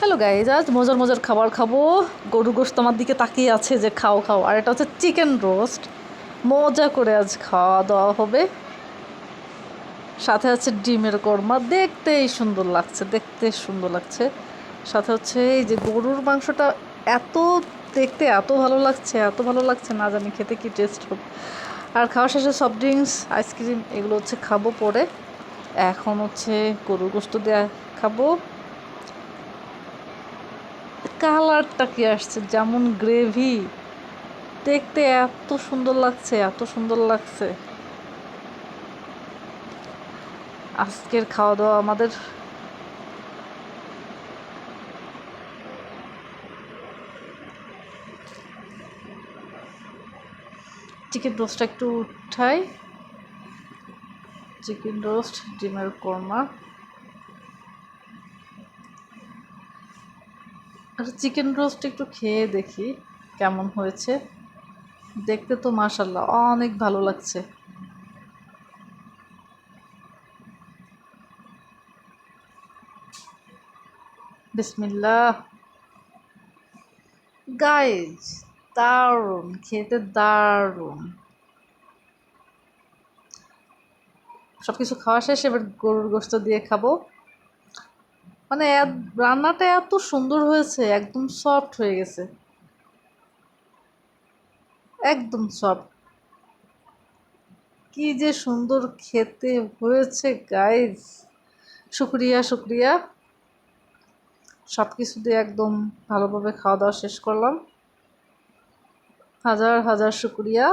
Hello guys আজ মজার মজার খাবার খাব। গরু গোস্ত আমার দিকে তাকিয়ে আছে যে খাও খাও। আর এটা হচ্ছে চিকেন রোস্ট মজা করে আজ খাওয়া দাওয়া হবে। সাথে আছে ডিমের কর্মা। দেখতেই সুন্দর লাগছে দেখতে সুন্দর লাগছে। সাথে হচ্ছে এই যে গরুর মাংসটা এত দেখতে এত ভালো লাগছে, এত ভালো লাগছে না জানি খেতে কি টেস্ট হবে আর খাওয়া শেষে সফট ড্রিঙ্কস আইসক্রিম এগুলো হচ্ছে খাব পরে। এখন হচ্ছে গরুর গোস্ত দেওয়া খাব। কালারটা কি আসছে? যেমন গ্রেভি। দেখতে এত সুন্দর লাগছে, এত সুন্দর লাগছে। আজকের খাওয়া দাওয়া আমাদের। চিকেন রোস্টটা একটু উঠাই। চিকেন রোস্ট, ডিমের কোরমা। আচ্ছা চিকেন রোস্ট একটু খেয়ে দেখি কেমন হয়েছে। দেখতে তো মাশাল্লাহ অনেক ভালো লাগছে। বিসমিল্লাহ। গাইজ দারুণ, খেতে দারুণ। সব কিছু খাওয়া শেষ, এবার গরুর গোস্ত দিয়ে খাব। মানে রান্নাটা এত সুন্দর হয়েছে, একদম সফট হয়ে গেছে। একদম সফট কি যে সুন্দর খেতে হয়েছে গাইজ শুক্রিয়া শুক্রিয়া। সব কিছু দিয়ে একদম ভালোভাবে খাওয়া দাওয়া শেষ করলাম। হাজার হাজার শুক্রিয়া।